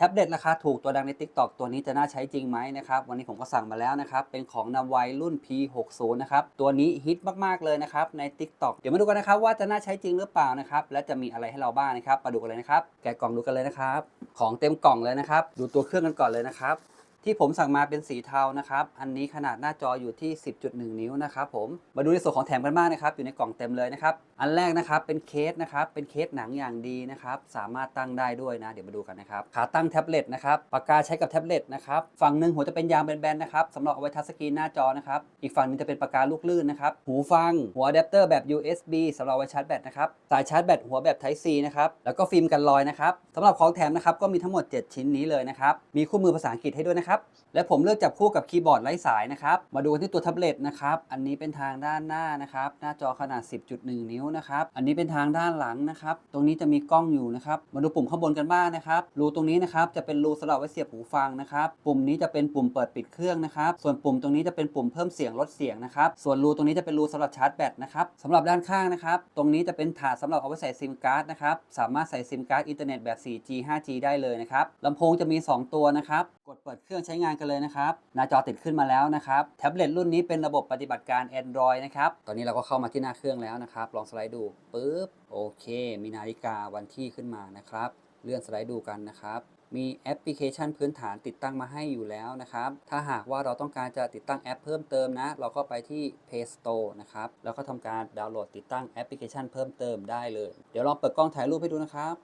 แท็บเล็ตราคาถูกตัวดังใน TikTok ตัวนี้จะน่าใช้จริงไหมนะครับวันนี้ผมก็สั่งมาแล้วนะครับ เป็นของนำไวรุ่น P60 นะครับ ตัวนี้ฮิตมาก ๆ เลยนะครับ ใน TikTok เดี๋ยวมาดูกันนะครับ ว่าจะน่าใช้จริงหรือเปล่านะครับ และจะมีอะไรให้เราบ้างนะครับมาดูกันเลยนะครับ แกะกล่องดูกันเลยนะครับ ของเต็มกล่องเลยนะครับ ดูตัวเครื่องกันก่อนเลยนะครับที่ผมสั่งมาเป็นสีเทานะครับ อันนี้ขนาดหน้าจออยู่ที่ 10.1 นิ้วนะครับผม มาดูในส่วนของแถมกันบ้างนะครับ อยู่ในกล่องเต็มเลยนะครับ อันแรกนะครับเป็นเคสนะครับเป็นเคสหนังอย่างดีนะครับสามารถตั้งได้ด้วยนะ เดี๋ยวมาดูกันนะครับขาตั้งแท็บเล็ตนะครับปากกาใช้กับแท็บเล็ตนะครับฝั่งหนึ่งหัวจะเป็นยางแบนๆนะครับสำหรับเอาไว้ทัชสกรีนหน้าจอนะครับอีกฝั่งหนึงจะเป็นปากกาลูกลื่นนะครับหูฟังหัวอะแดปเตอร์แบบ USB สำหรับไว้ชาร์จแบตนะครับสายชาร์จแบตหัวแบบ Type C นะครับแล้วก็ฟิล์มกันรอยนะครับสำหรับของแถมนะครับก็มีทั้งหมด 7 ชิ้นนี้เลยนะครับมีคู่มือภาษาอังกฤษให้ด้วยนะครับและผมเลือกจับคู่กับคีย์บอร์ดไร้สายนะครับมาดูกันที่ตัวแท็บเล็ตนะครับอันนี้เป็นทางด้านหน้านะครับหน้าจอขนาด 10.1 นิ้วนะครับ อันนี้เป็นทางด้านหลังนะครับ ตรงนี้จะมีกล้องอยู่นะครับ มาดูปุ่มข้างบนกันบ้างนะครับ รูตรงนี้นะครับจะเป็นรูสำหรับไว้เสียบหูฟังนะครับ ปุ่มนี้จะเป็นปุ่มเปิดปิดเครื่องนะครับ ส่วนปุ่มตรงนี้จะเป็นปุ่มเพิ่มเสียงลดเสียงนะครับ ส่วนรูตรงนี้จะเป็นรูสำหรับชาร์จแบตนะครับสำหรับด้านข้างนะครับ ตรงนี้จะเป็นถาดสำหรับเอาไว้ใส่ซิมการ์ดนะครับ สามารถใส่ซิมการ์ดอินเทอร์เน็ตแบบ 4G 5G ได้เลยนะครับลำโพงจะมี 2 ตัวนะครับ ดเปิดเครื่องใช้งานกันเลยนะครับ หน้าจอติดขึ้นมาแล้วนะครับ แท็บเล็ตรุ่นนี้เป็นระบบปฏิบัติการ Android นะครับ ตอนนี้เราก็เข้ามาที่หน้าเครื่องแล้วนะครับ ลองสไลด์ดูปึ๊บ โอเค มีนาฬิกาวันที่ขึ้นมานะครับ เลื่อนสไลด์ดูกันนะครับ มีแอปพลิเคชันพื้นฐานติดตั้งมาให้อยู่แล้วนะครับ ถ้าหากว่าเราต้องการจะติดตั้งแอปเพิ่มเติมนะ เราก็ไปที่ Play Store นะครับ แล้วก็ทำการดาวน์โหลดติดตั้งแอปพลิเคชันเพิ่มเติมได้เลย เดี๋ยวลองเปิดกล้องถ่ายรูปให้ดูนะครับ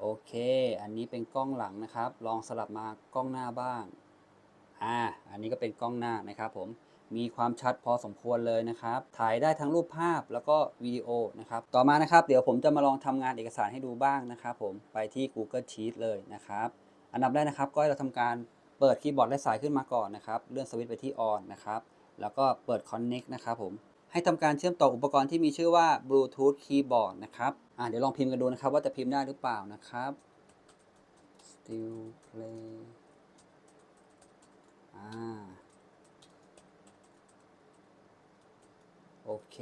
โอเค อันนี้เป็นกล้องหลังนะครับ ลองสลับมากล้องหน้าบ้าง อ่า อันนี้ก็เป็นกล้องหน้านะครับผม มีความชัดพอสมควรเลยนะครับ ถ่ายได้ทั้งรูปภาพแล้วก็วิดีโอนะครับ ต่อมานะครับ เดี๋ยวผมจะมาลองทำงานเอกสารให้ดูบ้างนะครับผม ไปที่ Google Sheet เลยนะครับ อันดับแรกนะครับ ก็ให้เราทำการเปิดคีย์บอร์ดและสายขึ้นมาก่อนนะครับ เลื่อนสวิตช์ไปที่ on นะครับ แล้วก็เปิด connect นะครับผม ให้ทำการเชื่อมต่ออุปกรณ์ที่มีชื่อว่า Bluetooth Keyboard นะครับอ่าเดี๋ยวลองพิมพ์กันดูนะครับ ว่าจะพิมพ์ได้หรือเปล่านะครับ still play อ่าโอเค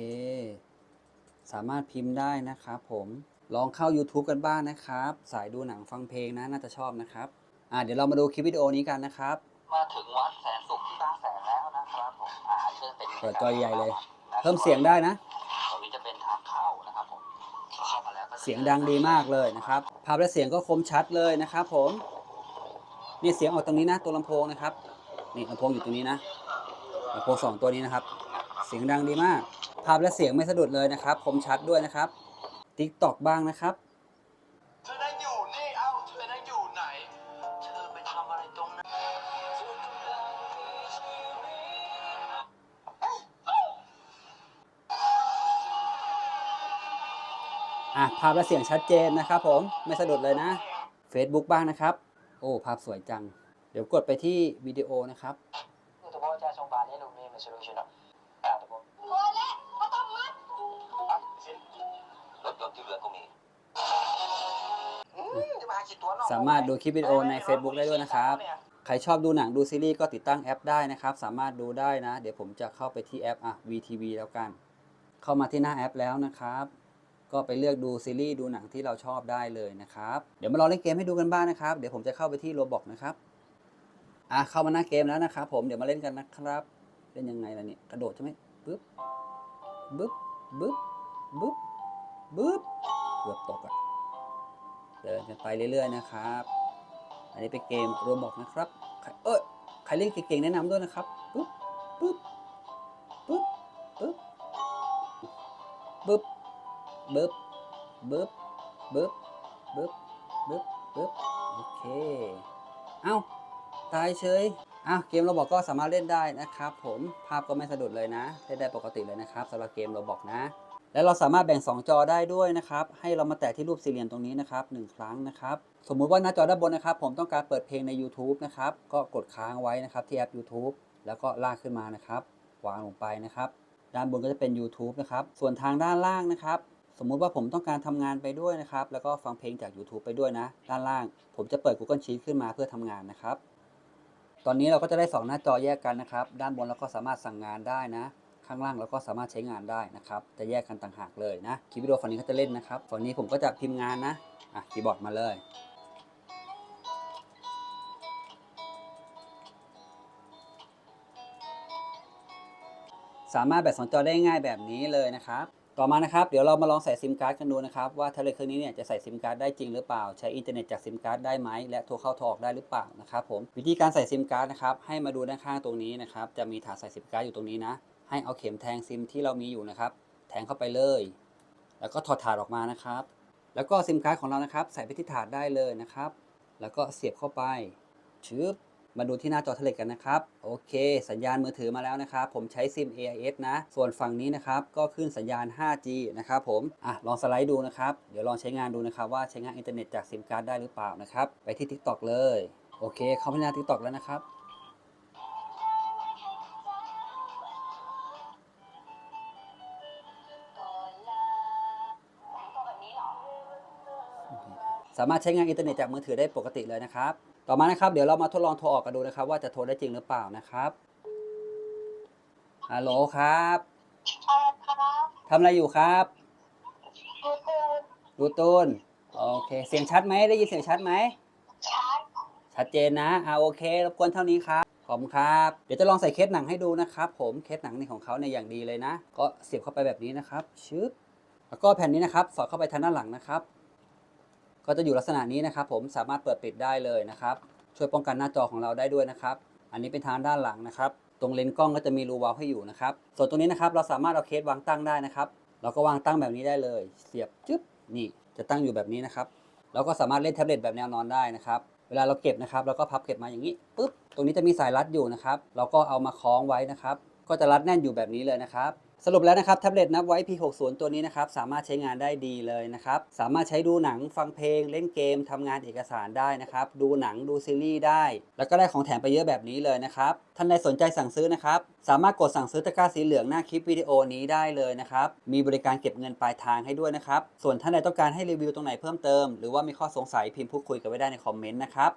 สามารถพิมพ์ได้นะครับผมลองเข้า YouTube กันบ้างนะครับ สายดูหนังฟังเพลงนะน่าจะชอบนะครับอ่าเดี๋ยวเรามาดูคลิปวิดีโอนี้กันนะครับ มาถึงวัดแสนสุขที่บางแสนแล้วนะครับผมอ่าอันนี้ก็เป็นเปิดจอใหญ่เลย เพิ่มเสียงได้นะตรงนี้จะเป็นทางเข้านะครับผมเข้ามาแล้วก็เสียงดังดีมากเลยนะครับ ภาพและเสียงก็คมชัดเลยนะครับผมนี่เสียงออกตรงนี้นะตัวลำโพงนะครับนี่ลำโพงอยู่ตรงนี้นะลำโพงสองตัวนี้นะครับ เสียงดังดีมาก ภาพและเสียงไม่สะดุดเลยนะครับ คมชัดด้วยนะครับติ๊กตอกบ้างนะครับ อะภาพและเสียงชัดเจนนะครับผมไม่สะดุดเลยนะ Facebook บ้างนะครับ โอ้ภาพสวยจัง เดี๋ยวกดไปที่วิดีโอนะครับสามารถดูคลิปวิดีโอใน Facebook ได้ด้วยนะครับ ใครชอบดูหนังดูซีรีส์ก็ติดตั้งแอปได้นะครับ สามารถดูได้นะ เดี๋ยวผมจะเข้าไปที่แอปอะ VTV แล้วกัน เข้ามาที่หน้าแอปแล้วนะครับ ก็ไปเลือกดูซีรีส์ดูหนังที่เราชอบได้เลยนะครับ เดี๋ยวมาลองเล่นเกมให้ดูกันบ้างนะครับ เดี๋ยวผมจะเข้าไปที่โรบอกนะครับอะเข้ามาหน้าเกมแล้วนะครับ ผมเดี๋ยวมาเล่นกันนะครับเล่นยังไงล่ะเนี่ยกระโดดใช่ไหมปึ๊บปึ๊บปึ๊บปึ๊บปึ๊บเกือบตกอะเดินกันไปเรื่อยๆนะครับ อันนี้เป็นเกมโรบอกนะครับเอ้ยใครเล่นเก่งๆแนะนำด้วยนะครับ ปึ๊บปึ๊บปึ๊บปึ๊บปึ๊บปึ๊บโอเคเอ้าตายเฉยอ้าเกมโรบอกก็สามารถเล่นได้นะครับผมภาพก็ไม่สะดุดเลยนะเล่นได้ปกติเลยนะครับสำหรับเกมโรบอกนะ และเราสามารถแบ่ง 2 จอได้ด้วยนะครับให้เรามาแตะที่รูปสี่เหลี่ยมตรงนี้นะครับหนึ่งครั้งนะครับสมมุติว่าหน้าจอด้านบนนะครับ ผมต้องการเปิดเพลงใน YouTube นะครับก็กดค้างไว้นะครับที่แอป YouTube แล้วก็ลากขึ้นมานะครับวางลงไปนะครับ ด้านบนก็จะเป็น YouTube นะครับส่วนทางด้านล่างนะครับ มมุติว่าผมต้องการทำงานไปด้วยนะครับ แล้วก็ฟังเพลงจาก YouTube ไปด้วยนะ ด้านล่าง ผมจะเปิด Google Sheet ขึ้นมาเพื่อทำงานนะครับ ตอนนี้เราก็จะได้ 2 หน้าจอแยกกันนะครับ ด้านบนเราก็สามารถสั่งงานได้นะ ข้างล่างเราก็สามารถใช้งานได้นะครับ จะแยกกันต่างหากเลยนะคลิปวิดีโอฝั่งนี้เขาจะเล่นนะครับ ฝั่งนี้ผมก็จะพิมพ์งานนะ อะคีย์บอร์ดมาเลยสามารถแบบสองจอได้ง่ายแบบนี้เลยนะครับ ต่อมานะครับเดี๋ยวเรามาลองใส่ซิมการ์ดกันดูนะครับว่าแท็บเลเครื่องนี้เนี่ยจะใส่ซิมการ์ดได้จริงหรือเปล่า ใช้อินเทอร์เน็ตจากซิมการ์ดได้ไหมและโทรเข้าโทรออกได้หรือเปล่านะครับผมวิธีการใส่ซิมการ์ดนะครับให้มาดูด้านข้างตรงนี้นะครับจะมีถาดใส่ซิมการ์ดอยู่ตรงนี้นะให้เอาเข็มแทงซิมที่เรามีอยู่นะครับแทงเข้าไปเลย แล้วก็ถอดถาดออกมานะครับ แล้วก็ซิมการ์ดของเรานะครับ ใส่ไปที่ถาดได้เลยนะครับ แล้วก็เสียบเข้าไปชึบ มาดูที่หน้าจอแท็บเลกันนะครับ โอเค สัญญาณมือถือมาแล้วนะครับ ผมใช้ซิม AIS นะ ส่วนฝั่งนี้นะครับ ก็ขึ้นสัญญาณ 5G นะครับผม อะ ลองสไลด์ดูนะครับ เดี๋ยวลองใช้งานดูนะครับ ว่าใช้งานอินเทอร์เน็ตจากซิมการ์ดได้หรือเปล่านะครับ ไปที่ TikTok เลย โอเค เข้าไปในหน้า TikTok แล้วนะครับสามารถใช้งานอินเทอร์เน็ตจากมือถือได้ปกติเลยนะครับ ต่อมานะครับ เดี๋ยวเรามาทดลองโทรออกกันดูนะครับ ว่าจะโทรได้จริงหรือเปล่านะครับฮัลโหลครับอะไรครับทำอะไรอยู่ครับดูตูนดูตูนโอเค เสียงชัดไหมได้ยินเสียงชัดไหมชัดชัดเจนนะอ่าโอเครบกวนเท่านี้ครับขอบคุณครับ เดี๋ยวจะลองใส่เคสหนังให้ดูนะครับ ผมเคสหนังนี่ของเขาในยอย่างดีเลยนะ ก็เสียบเข้าไปแบบนี้นะครับชึบแล้วก็แผ่นนี้นะครับ สอดเข้าไปทางด้านหลังนะครับ ก็จะอยู่ลักษณะนี้นะครับ ผมสามารถเปิดปิดได้เลยนะครับ ช่วยป้องกันหน้าจอของเราได้ด้วยนะครับ อันนี้เป็นทางด้านหลังนะครับ ตรงเลนส์กล้องก็จะมีรูวาล์วให้อยู่นะครับ ส่วนตรงนี้นะครับเราสามารถเอาเคสวางตั้งได้นะครับ เราก็วางตั้งแบบนี้ได้เลย เสียบจึ๊บนี่จะตั้งอยู่แบบนี้นะครับแล้วก็สามารถเล่นแท็บเล็ตแบบแนวนอนได้นะครับ เวลาเราเก็บนะครับเราก็พับเก็บมาอย่างนี้ปุ๊บตรงนี้จะมีสายรัดอยู่นะครับ เราก็เอามาคล้องไว้นะครับ ก็จะรัดแน่นอยู่แบบนี้เลยนะครับ สรุปแล้วนะครับแท็บเล็ตนับไว้ P60 ตัวนี้นะครับสามารถใช้งานได้ดีเลยนะครับสามารถใช้ดูหนังฟังเพลงเล่นเกมทำงานเอกสารได้นะครับดูหนังดูซีรีส์ได้ แล้วก็ได้ของแถมไปเยอะแบบนี้เลยนะครับท่านใดสนใจสั่งซื้อนะครับสามารถกดสั่งซื้อตะกร้าสีเหลืองหน้าคลิปวิดีโอนี้ได้เลยนะครับมีบริการเก็บเงินปลายทางให้ด้วยนะครับส่วนท่านใดต้องการให้รีวิวตรงไหนเพิ่มเติม หรือว่ามีข้อสงสัยพิมพ์พูดคุยกันไว้ได้ในคอมเมนต์นะครับ